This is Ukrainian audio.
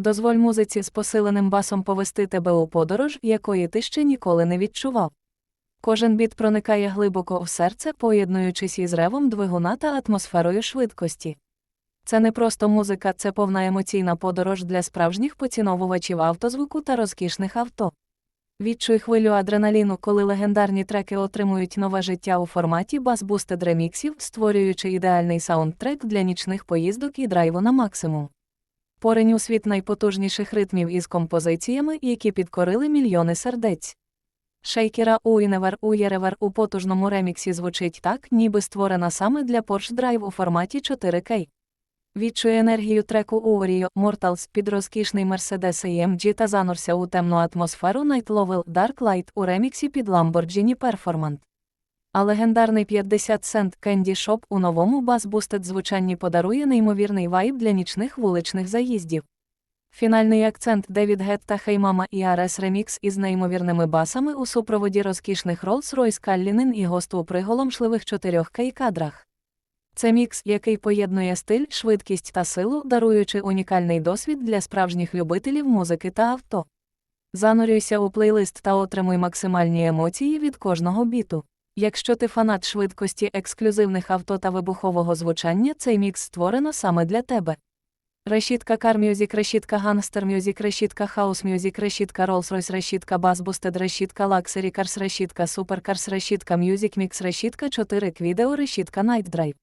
Дозволь музиці з посиленим басом повести тебе у подорож, якої ти ще ніколи не відчував. Кожен біт проникає глибоко в серце, поєднуючись із ревом двигуна та атмосферою швидкості. Це не просто музика, це повна емоційна подорож для справжніх поціновувачів автозвуку та розкішних авто. Відчуй хвилю адреналіну, коли легендарні треки отримують нове життя у форматі бас-бустед реміксів, створюючи ідеальний саундтрек для нічних поїздок і драйву на максимум. Поринь у світ найпотужніших ритмів із композиціями, які підкорили мільйони сердець. Шейкера Уіневер Уєревер у потужному реміксі звучить так, ніби створена саме для Porsche Drive у форматі 4K. Відчуй енергію треку Уоріо Mortals під розкішний Mercedes AMG та занурся у темну атмосферу Night Level Dark Light у реміксі під Lamborghini Performant. А легендарний 50 Cent Candy Shop у новому бас-бустед звучанні подарує неймовірний вайб для нічних вуличних заїздів. Фінальний акцент Девід Гетта Хеймама і Арес Ремікс із неймовірними басами у супроводі розкішних Rolls-Royce Каллінен і госту у приголомшливих 4К кадрах. Це мікс, який поєднує стиль, швидкість та силу, даруючи унікальний досвід для справжніх любителів музики та авто. Занурюйся у плейлист та отримуй максимальні емоції від кожного біту. Якщо ти фанат швидкості ексклюзивних авто та вибухового звучання, цей мікс створено саме для тебе. Решітка Car Music, решітка Gangster Music, решітка House Music, решітка Rolls-Royce, решітка Bass Boosted, решітка Luxury Cars, решітка Supercars, решітка Music Mix, решітка 4 Video, решітка Night Drive.